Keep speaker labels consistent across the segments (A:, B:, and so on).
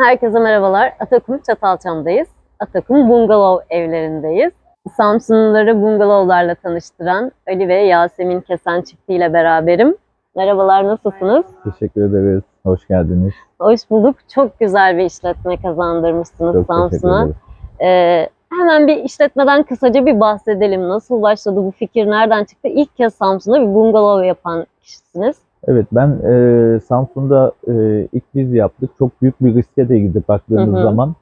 A: Herkese merhabalar. Atakum Çatalçam'dayız. Atakum Bungalov evlerindeyiz. Samsunluları bungalovlarla tanıştıran Ali ve Yasemin Kesen çiftiyle beraberim. Merhabalar, nasılsınız?
B: Teşekkür ederiz. Hoş geldiniz.
A: Hoş bulduk. Çok güzel bir işletme kazandırmışsınız
B: Çok
A: Samsun'a. Ee, hemen bir işletmeden kısaca bir bahsedelim. Nasıl başladı bu fikir? Nereden çıktı? İlk kez Samsun'da bir bungalov yapan kişisiniz.
B: Evet ben e, Samsun'da e, ilk biz yaptık. Çok büyük bir riske de gidip baktığımız
A: Hı hı.
B: zaman.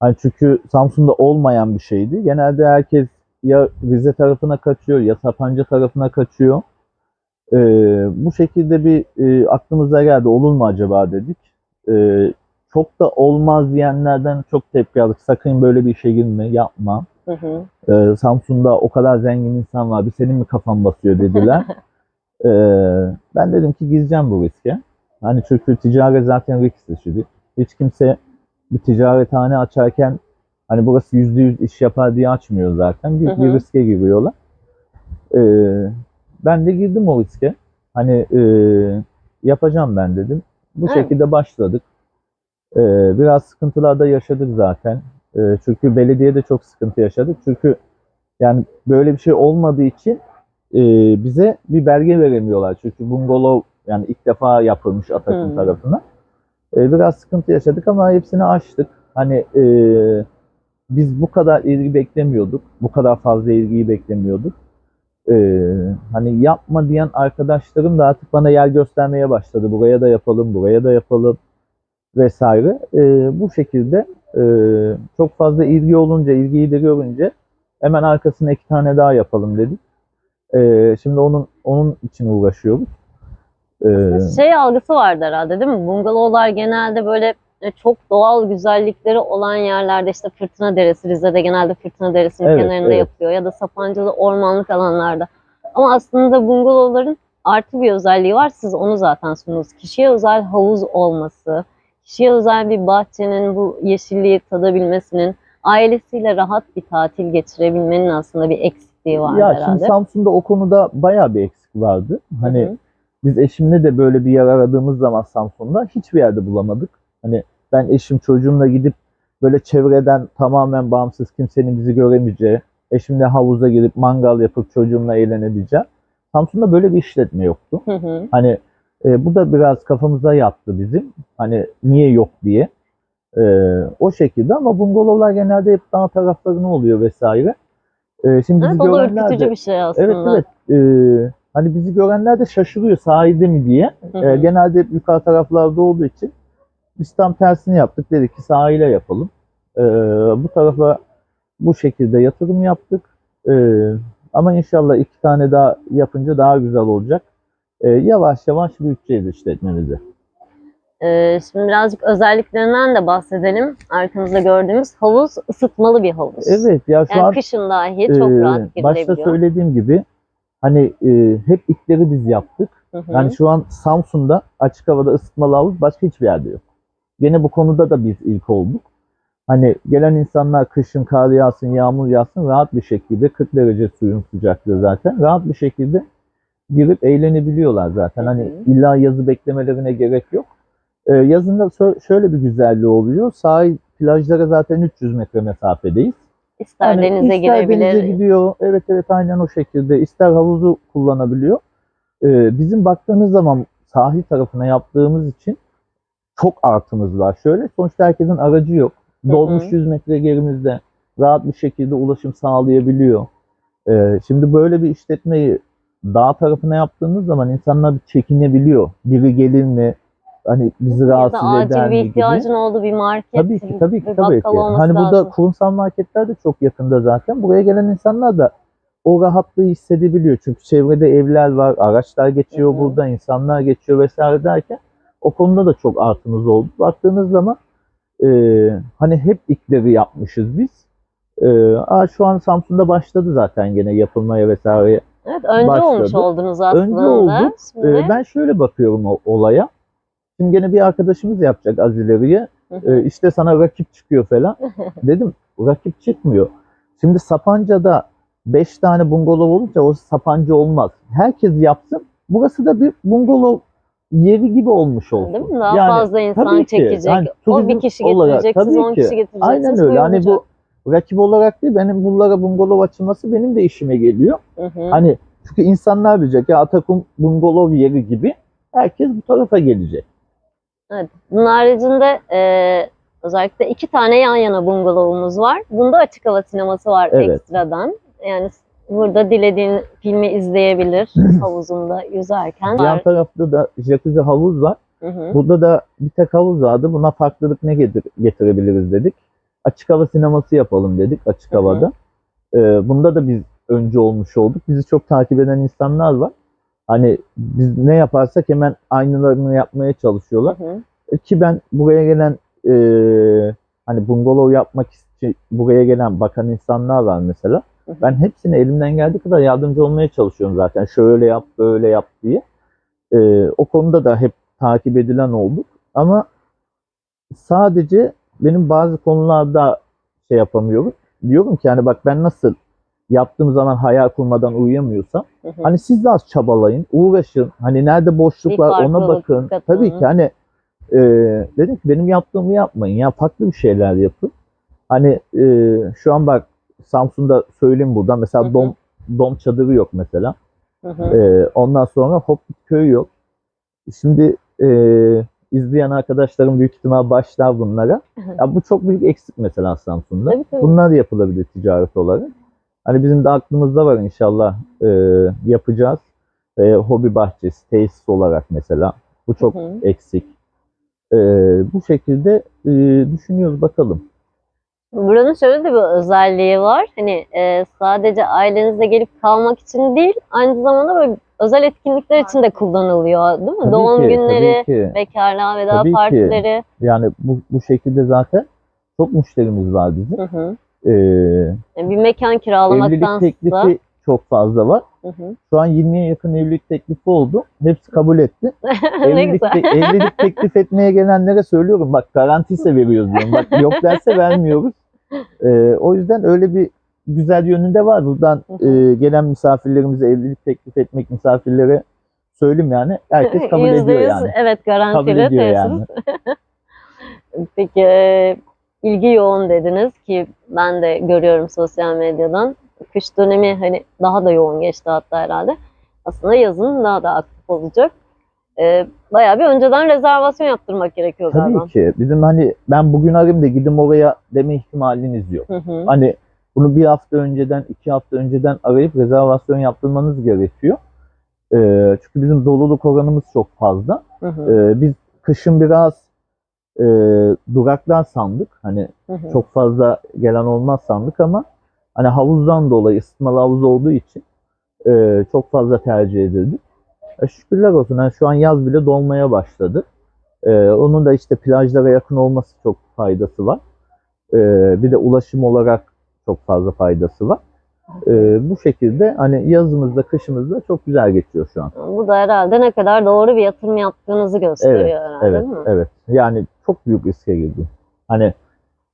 B: Hani çünkü Samsun'da olmayan bir şeydi. Genelde herkes ya Rize tarafına kaçıyor ya Sapanca tarafına kaçıyor. E, bu şekilde bir e, aklımıza geldi. Olur mu acaba dedik. E, çok da olmaz diyenlerden çok tepki aldık. Sakın böyle bir işe girme, yapma.
A: Hı hı.
B: Ee, Samsun'da o kadar zengin insan var. Bir senin mi kafan basıyor dediler. Ee, ben dedim ki gireceğim bu riske. Hani çünkü ticaret zaten risk işidir. Hiç kimse bir ticarethane açarken hani burası yüzde yüz iş yapar diye açmıyor zaten. Büyük
A: Hı
B: bir
A: hı.
B: riske giriyorlar. Ee, ben de girdim o riske. Hani e, yapacağım ben dedim. Bu
A: Evet.
B: şekilde başladık. Ee, biraz sıkıntılar da yaşadık zaten. Ee, çünkü belediyede çok sıkıntı yaşadık. Çünkü yani böyle bir şey olmadığı için e, bize bir belge veremiyorlar. Çünkü bungalov yani ilk defa yapılmış Atak'ın
A: Hmm.
B: tarafından. E, biraz sıkıntı yaşadık ama hepsini aştık. Hani e, biz bu kadar ilgi beklemiyorduk. Bu kadar fazla ilgiyi beklemiyorduk. E, hani yapma diyen arkadaşlarım da artık bana yer göstermeye başladı. Buraya da yapalım, buraya da yapalım vesaire. E, bu şekilde e, çok fazla ilgi olunca, ilgiyi de görünce hemen arkasına iki tane daha yapalım dedik. E, şimdi onun onun için uğraşıyoruz. E,
A: Şey algısı vardı herhalde değil mi? Bungalovlar genelde böyle e, çok doğal güzellikleri olan yerlerde işte Fırtına Deresi, Rize'de genelde Fırtına Deresi'nin
B: Evet,
A: kenarında
B: evet.
A: yapılıyor ya da Sapanca'da ormanlık alanlarda. Ama aslında bungalovların artı bir özelliği var. Siz onu zaten sundunuz. Kişiye özel havuz olması, kişiye özel bir bahçenin bu yeşilliği tadabilmesinin, ailesiyle rahat bir tatil geçirebilmenin aslında bir eksikliği var
B: ya
A: herhalde.
B: şimdi Samsun'da o konuda bayağı bir eksik vardı. Hani
A: Hı hı.
B: biz eşimle de böyle bir yer aradığımız zaman Samsun'da hiçbir yerde bulamadık. Hani ben eşim çocuğumla gidip böyle çevreden tamamen bağımsız kimsenin bizi göremeyeceği, eşimle havuza girip mangal yapıp çocuğumla eğlenebileceğim. Samsun'da böyle bir işletme yoktu.
A: Hı hı.
B: Hani e, bu da biraz kafamıza yattı bizim. Hani niye yok diye. E, o şekilde ama bungalovlar genelde hep dağ taraflarına oluyor vesaire. E, şimdi bizi
A: Evet,
B: görenler de,
A: bir şey aslında.
B: evet evet e, hani bizi görenler de şaşırıyor sahilde mi diye.
A: Hı
B: E, genelde hep yukarı taraflarda olduğu için biz tam tersini yaptık. Dedik ki sahile yapalım. E, bu tarafa bu şekilde yatırım yaptık. E, ama inşallah iki tane daha yapınca daha güzel olacak. E, yavaş yavaş büyüteceğiz işletmemizi.
A: Ee, şimdi birazcık özelliklerinden de bahsedelim. Arkamızda gördüğümüz havuz ısıtmalı bir havuz.
B: Evet ya şu
A: Yani
B: an
A: kışın dahi çok
B: e,
A: rahat
B: başta
A: girilebiliyor.
B: söylediğim gibi hani e, hep ilkleri biz yaptık.
A: Hı hı.
B: Yani şu an Samsun'da açık havada ısıtmalı havuz başka hiçbir yerde yok. Gene bu konuda da biz ilk olduk. Hani gelen insanlar kışın kar yağsın, yağmur yağsın rahat bir şekilde 40 derece suyun sıcaklığı zaten rahat bir şekilde girip eğlenebiliyorlar zaten.
A: Hı
B: Hani
A: hı.
B: illa yazı beklemelerine gerek yok. Ee, yazında şöyle bir güzelliği oluyor. Sahil plajlara zaten 300 metre mesafedeyiz.
A: İster
B: Hani
A: denize
B: ister
A: girebilir.
B: denize gidiyor. Evet evet aynen o şekilde. İster havuzu kullanabiliyor. Ee, bizim baktığınız zaman sahil tarafına yaptığımız için çok artımız var. Şöyle sonuçta herkesin aracı yok.
A: Hı
B: Dolmuş
A: hı.
B: 100 metre gerimizde rahat bir şekilde ulaşım sağlayabiliyor. Ee, şimdi böyle bir işletmeyi dağ tarafına yaptığımız zaman insanlar bir çekinebiliyor. Biri gelir mi? Hani bizi
A: ya da
B: rahatsız eder
A: acil
B: mi
A: bir
B: gibi.
A: ihtiyacın olduğu bir market,
B: Tabii ki tabii ki tabii ki. Hani burada
A: lazım.
B: kurumsal marketler de çok yakında zaten. Buraya gelen insanlar da o rahatlığı hissedebiliyor. Çünkü çevrede evler var, araçlar geçiyor
A: Hı hı.
B: burada, insanlar geçiyor vesaire derken o konuda da çok artımız oldu. Baktığınız zaman e, hani hep ilkleri yapmışız biz. E, aa, şu an Samsun'da başladı zaten gene yapılmaya vesaire.
A: Evet, önce
B: başladı.
A: olmuş oldunuz aslında.
B: Önce olduk.
A: Şimdi,
B: E, ben şöyle bakıyorum o olaya. Şimdi gene bir arkadaşımız yapacak az ileriye.
A: Hı hı.
B: E, işte sana rakip çıkıyor falan. Dedim rakip çıkmıyor. Şimdi Sapanca'da 5 tane bungalov olunca o Sapanca olmaz. Herkes yapsın. Burası da bir bungalov yeri gibi olmuş olsun.
A: Değil mi? Daha
B: Yani
A: fazla insan
B: ki.
A: çekecek.
B: Yani
A: o bir kişi
B: olarak
A: getirecek, siz
B: tabii
A: 10
B: ki.
A: kişi getireceksiniz.
B: Aynen öyle. Hani bu rakip olarak değil benim bunlara bungalov açılması benim de işime geliyor.
A: Hı hı.
B: Hani çünkü insanlar diyecek ya Atakum bungalov yeri gibi herkes bu tarafa gelecek.
A: Evet. Bunun haricinde e, özellikle iki tane yan yana bungalovumuz var. Bunda açık hava sineması var
B: Evet.
A: ekstradan. Yani burada dilediğin filmi izleyebilir havuzunda yüzerken.
B: Yan tarafta da jacuzzi havuz var.
A: Hı hı.
B: Burada da bir tek havuz vardı. Buna farklılık ne getir- getirebiliriz dedik. Açık hava sineması yapalım dedik açık
A: Hı hı.
B: havada. Ee, bunda da biz önce olmuş olduk. Bizi çok takip eden insanlar var. Hani biz ne yaparsak hemen aynılarını yapmaya çalışıyorlar.
A: Hı hı.
B: E, Ki ben buraya gelen e, hani bungalov yapmak için buraya gelen bakan insanlar var mesela.
A: Hı hı.
B: Ben hepsine elimden geldiği kadar yardımcı olmaya çalışıyorum zaten. Şöyle yap, böyle yap diye. E, o konuda da hep takip edilen olduk. Ama sadece benim bazı konularda şey yapamıyorum. Diyorum ki hani bak ben nasıl yaptığım zaman hayal kurmadan uyuyamıyorsam
A: Hı hı.
B: Hani siz de az çabalayın, uğraşın. Hani nerede boşluk var ona bakın. Tabii ki hani e, dedim ki benim yaptığımı yapmayın ya farklı bir şeyler yapın. Hani e, şu an bak Samsun'da söyleyeyim buradan mesela
A: Hı hı.
B: dom dom çadırı yok mesela.
A: Hı hı.
B: E, ondan sonra Hobbit köyü yok. Şimdi e, izleyen arkadaşlarım büyük ihtimal başlar bunlara. Ya bu çok büyük eksik mesela Samsun'da.
A: Tabii, tabii.
B: Bunlar yapılabilir ticaret olarak. Hani bizim de aklımızda var inşallah e, yapacağız. E, hobi bahçesi, tesis olarak mesela. Bu çok
A: Hı hı.
B: eksik. E, bu şekilde e, düşünüyoruz bakalım.
A: Buranın şöyle de bir özelliği var. Hani e, sadece ailenizle gelip kalmak için değil, aynı zamanda böyle özel etkinlikler için de kullanılıyor, değil mi?
B: Tabii
A: Doğum
B: ki,
A: günleri,
B: ki.
A: bekarlığa veda
B: Tabii ki.
A: partileri.
B: Yani bu, bu şekilde zaten çok müşterimiz var bizim.
A: Hı hı.
B: E,
A: Yani bir mekan
B: evlilik
A: kiralamaktansa.
B: teklifi çok fazla var.
A: Hı hı.
B: Şu an 20'ye yakın evlilik teklifi oldu. Hepsi kabul etti. evlilik, te- evlilik teklif etmeye gelenlere söylüyorum bak garantiyse veriyoruz diyorum. Bak yok derse vermiyoruz. Ee, o yüzden öyle bir güzel yönü de var. Buradan e, gelen misafirlerimize evlilik teklif etmek misafirlere söyleyeyim yani. Herkes kabul ediyor yani.
A: Evet
B: Kabul
A: garantili
B: ediyor
A: tesis.
B: yani.
A: Peki e, ilgi yoğun dediniz ki ben de görüyorum sosyal medyadan. Kış dönemi hani daha da yoğun geçti hatta herhalde. Aslında yazın daha da aktif olacak. E, bayağı bir önceden rezervasyon yaptırmak gerekiyor galiba.
B: Tabii ki. Bizim hani ben bugün arayayım da gidin oraya deme ihtimaliniz yok.
A: Hı hı.
B: Hani bunu bir hafta önceden, iki hafta önceden arayıp rezervasyon yaptırmanız gerekiyor. Ee, çünkü bizim doluluk oranımız çok fazla.
A: Hı hı.
B: Ee, biz kışın biraz e, duraklar sandık. Hani
A: Hı hı.
B: çok fazla gelen olmaz sandık ama hani havuzdan dolayı ısıtmalı havuz olduğu için e, çok fazla tercih edildi. E, şükürler olsun. Yani şu an yaz bile dolmaya başladı. E, onun da işte plajlara yakın olması çok faydası var. E, bir de ulaşım olarak çok fazla faydası var. E, bu şekilde hani yazımızda, kışımızda çok güzel geçiyor şu an.
A: Bu da herhalde ne kadar doğru bir yatırım yaptığınızı gösteriyor herhalde
B: Evet,
A: değil mi?
B: evet. Yani çok büyük riske girdim. Hani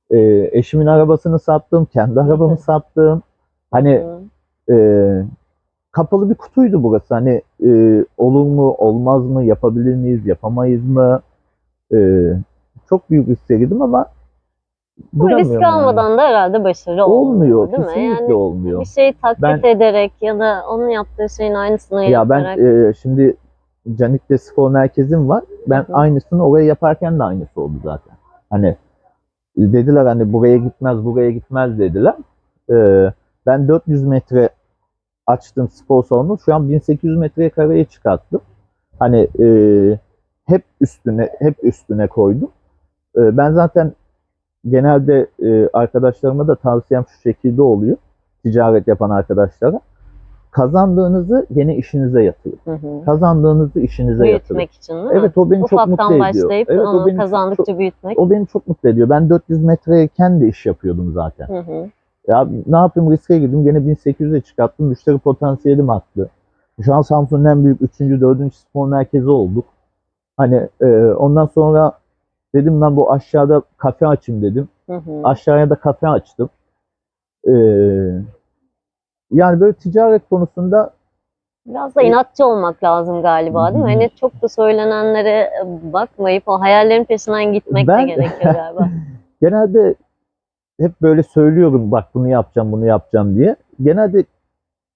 B: e, eşimin arabasını sattım, kendi arabamı sattım. Hani e, kapalı bir kutuydu burası. Hani e, olur mu, olmaz mı, yapabilir miyiz, yapamayız mı? E, çok büyük riske girdim ama
A: Ama risk
B: yani.
A: almadan da herhalde başarı
B: olmuyor,
A: olmuyor değil mi?
B: kesinlikle
A: Yani
B: olmuyor.
A: bir şey taklit
B: Ben-
A: ederek ya da onun yaptığı şeyin aynısını
B: Ya ben
A: yaparak.
B: e, şimdi Canik'te spor merkezim var. Ben
A: Hı
B: aynısını oraya yaparken de aynısı oldu zaten. Hani dediler hani buraya gitmez, buraya gitmez dediler. E, ben 400 metre açtım spor salonu. Şu an 1800 metreye kareye çıkarttım. Hani e, hep üstüne hep üstüne koydum. E, ben zaten genelde e, arkadaşlarıma da tavsiyem şu şekilde oluyor. Ticaret yapan arkadaşlara. Kazandığınızı gene işinize yatırın.
A: Hı hı.
B: Kazandığınızı işinize yatırın.
A: Büyütmek için değil mi?
B: Evet o beni çok
A: Ufaktan
B: mutlu ediyor.
A: başlayıp
B: Evet
A: onu
B: o beni çok,
A: kazandıkça büyütmek.
B: o beni çok mutlu ediyor. Ben 400 metreyken de iş yapıyordum zaten.
A: Hı hı.
B: Ya ne yapayım riske girdim. Gene 1800'e çıkarttım. Müşteri potansiyelim arttı. Şu an Samsun'un en büyük 3. 4. spor merkezi olduk. Hani e, ondan sonra dedim ben bu aşağıda kafe açayım dedim.
A: Hı hı.
B: Aşağıya da kafe açtım. E, yani böyle ticaret konusunda
A: Biraz da inatçı olmak lazım galiba değil mi? Hani çok da söylenenlere bakmayıp o hayallerin peşinden gitmek de
B: Ben-
A: gerekiyor galiba.
B: Genelde hep böyle söylüyorum bak bunu yapacağım bunu yapacağım diye. Genelde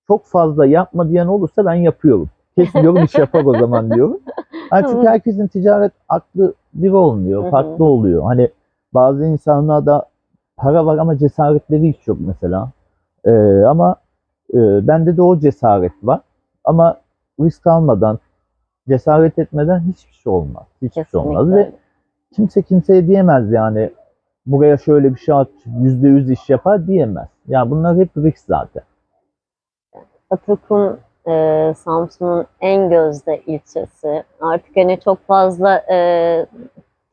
B: çok fazla yapma diyen olursa ben yapıyorum. Kesin diyorum iş yapar o zaman diyorum. Yani çünkü herkesin ticaret aklı bir olmuyor.
A: Hı hı.
B: Farklı oluyor. Hani bazı insanlarda para var ama cesaretleri hiç yok mesela. Ee, ama e, bende de o cesaret var. Ama risk almadan, cesaret etmeden hiçbir şey olmaz. Hiçbir şey olmaz.
A: Kesinlikle.
B: Ve kimse kimseye diyemez yani buraya şöyle bir şey at, yüzde yüz iş yapar diyemez. Yani bunlar hep risk zaten.
A: Atakum e, Samsun'un en gözde ilçesi. Artık hani çok fazla e,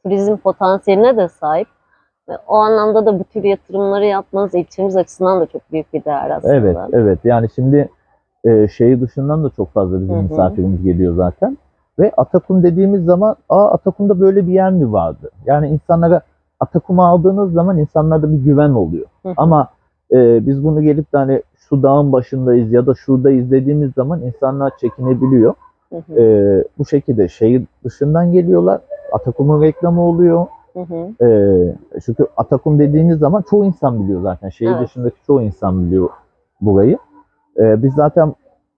A: turizm potansiyeline de sahip. Ve o anlamda da bu tür yatırımları yapmanız ilçemiz açısından da çok büyük bir değer aslında.
B: Evet, evet. Yani şimdi e, şehir dışından da çok fazla bizim
A: Hı hı.
B: misafirimiz geliyor zaten. Ve Atakum dediğimiz zaman, aa Atakum'da böyle bir yer mi vardı? Yani insanlara Atakum'u aldığınız zaman insanlarda bir güven oluyor.
A: Hı hı.
B: Ama e, biz bunu gelip de hani şu dağın başındayız ya da şuradayız dediğimiz zaman insanlar çekinebiliyor.
A: Hı hı,
B: E, bu şekilde şehir dışından geliyorlar. Atakum'un reklamı oluyor.
A: hı hı.
B: Ee, çünkü Atakum dediğiniz zaman çoğu insan biliyor zaten. Şehir
A: Evet.
B: dışındaki çoğu insan biliyor burayı. Ee, biz zaten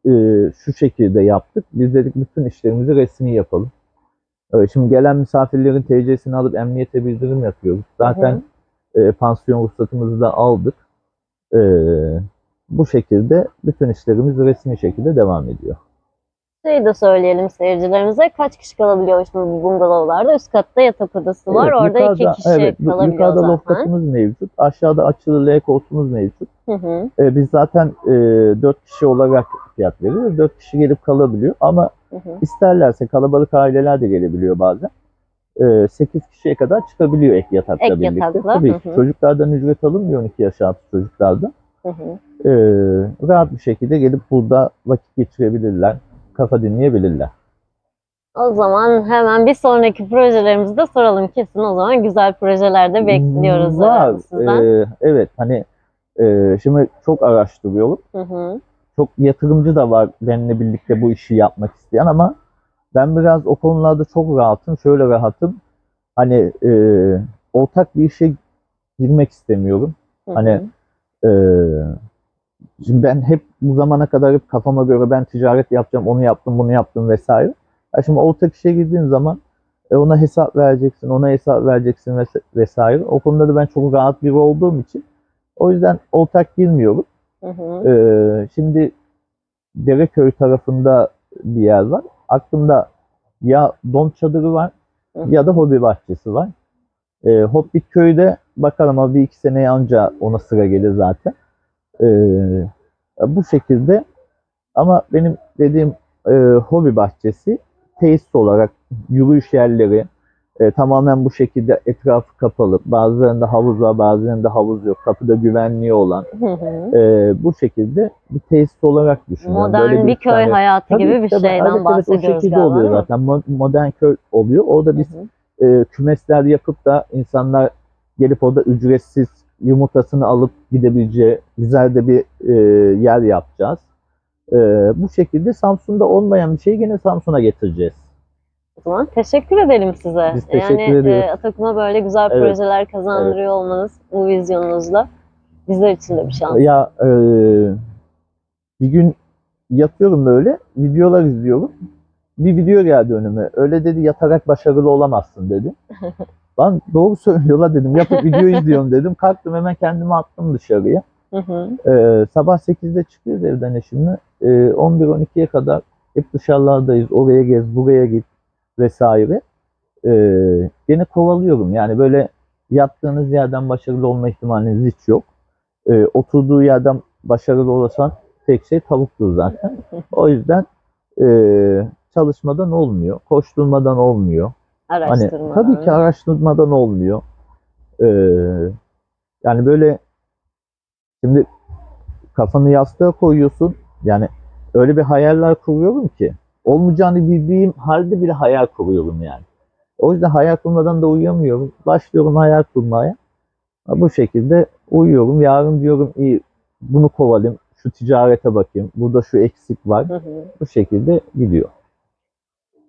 B: e, şu şekilde yaptık. Biz dedik bütün işlerimizi resmi yapalım. Ee, şimdi gelen misafirlerin TC'sini alıp emniyete bildirim yapıyoruz. Zaten e, pansiyon ruhsatımızı da aldık. Ee, bu şekilde bütün işlerimiz resmi şekilde devam ediyor.
A: Şey de söyleyelim seyircilerimize kaç kişi kalabiliyor şimdi bu bungalovlarda? Üst katta yatak odası var.
B: Evet,
A: Orada iki
B: yukarıda-
A: kişi
B: evet,
A: kalabiliyor
B: yukarıda loft
A: zaten.
B: katımız mevcut. Aşağıda açılı L koltuğumuz mevcut.
A: Hı hı,
B: E, biz zaten e, 4 kişi olarak fiyat veriyoruz. 4 kişi gelip kalabiliyor ama
A: hı hı.
B: isterlerse kalabalık aileler de gelebiliyor bazen. E, 8 kişiye kadar çıkabiliyor ek yatakla
A: Ek
B: birlikte.
A: yatakla,
B: Tabii
A: hı hı.
B: çocuklardan ücret alınmıyor 12 yaş altı çocuklardan.
A: Hı hı.
B: E, rahat bir şekilde gelip burada vakit geçirebilirler, kafa dinleyebilirler.
A: O zaman hemen bir sonraki projelerimizi de soralım. Kesin o zaman güzel projeler de bekliyoruz
B: Var.
A: herhalde sizden.
B: E, evet hani e, şimdi çok araştırıyorum.
A: Hı hı,
B: çok yatırımcı da var benimle birlikte bu işi yapmak isteyen ama ben biraz o konularda çok rahatım. Şöyle rahatım. Hani e, ortak bir işe girmek istemiyorum.
A: hı
B: Hani
A: hı.
B: e, şimdi ben hep bu zamana kadar hep kafama göre ben ticaret yapacağım, onu yaptım, bunu yaptım vesaire. Ya şimdi ortak işe girdiğin zaman e, ona hesap vereceksin, ona hesap vereceksin ves- vesaire. O konuda da ben çok rahat biri olduğum için o yüzden ortak girmiyorum.
A: Hı hı.
B: Ee, şimdi Dereköy tarafında bir yer var. Aklımda ya don çadırı var
A: hı.
B: ya da hobi bahçesi var. Ee, Hobbit köyde bakalım ama bir iki seneye anca ona sıra gelir zaten. Ee, bu şekilde ama benim dediğim e, hobi bahçesi tesis olarak yürüyüş yerleri e, tamamen bu şekilde etrafı kapalı. Bazılarında havuz var, bazılarında havuz yok. Kapıda güvenliği olan
A: Hı hı.
B: e, bu şekilde bir tesis olarak düşünüyorum.
A: Modern
B: Böyle
A: bir köy
B: tane-
A: hayatı
B: Tabii,
A: gibi bir
B: tabii.
A: şeyden
B: Evet, evet,
A: bahsediyoruz
B: o şekilde
A: galiba
B: oluyor zaten. Mo- Modern köy oluyor. Orada biz
A: Hı hı.
B: E, kümesler yapıp da insanlar gelip orada ücretsiz yumurtasını alıp gidebileceği güzel de bir e, yer yapacağız. E, bu şekilde Samsun'da olmayan bir şeyi yine Samsun'a getireceğiz.
A: O zaman teşekkür edelim size.
B: Biz teşekkür
A: yani
B: ediyoruz.
A: e, Atakum'a böyle güzel
B: Evet.
A: projeler kazandırıyor olmanız bu vizyonunuzla bizler için de bir şans.
B: Ya e, bir gün yatıyorum böyle videolar izliyorum. Bir video geldi önüme. Öyle dedi yatarak başarılı olamazsın dedi. Ben doğru söylüyorlar dedim. Yatıp video izliyorum dedim. Kalktım hemen kendimi attım dışarıya.
A: Hı hı.
B: Ee, sabah 8'de çıkıyoruz evden eşimle. Ee, 11-12'ye kadar hep dışarılardayız. Oraya gez, buraya git vesaire. Ee, gene kovalıyorum. Yani böyle yattığınız yerden başarılı olma ihtimaliniz hiç yok. Ee, oturduğu yerden başarılı olasan tek şey tavuktur zaten. O yüzden e, çalışmadan olmuyor. Koşturmadan olmuyor. Hani
A: Araştırmadan.
B: tabii ki araştırmadan olmuyor. Ee, yani böyle şimdi kafanı yastığa koyuyorsun. Yani öyle bir hayaller kuruyorum ki olmayacağını bildiğim halde bile hayal kuruyorum yani. O yüzden hayal kurmadan da uyuyamıyorum. Başlıyorum hayal kurmaya. Bu şekilde uyuyorum. Yarın diyorum iyi bunu kovalayayım, şu ticarete bakayım. Burada şu eksik var.
A: Hı hı.
B: Bu şekilde gidiyor.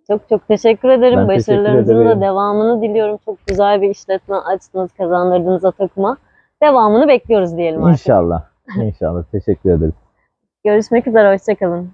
A: Çok çok teşekkür ederim.
B: Ben teşekkür
A: Başarılarınızın da
B: ederim.
A: devamını diliyorum. Çok güzel bir işletme açtınız, kazandırdınız takıma. Devamını bekliyoruz diyelim artık.
B: İnşallah. İnşallah. Teşekkür ederiz.
A: Görüşmek üzere, hoşçakalın.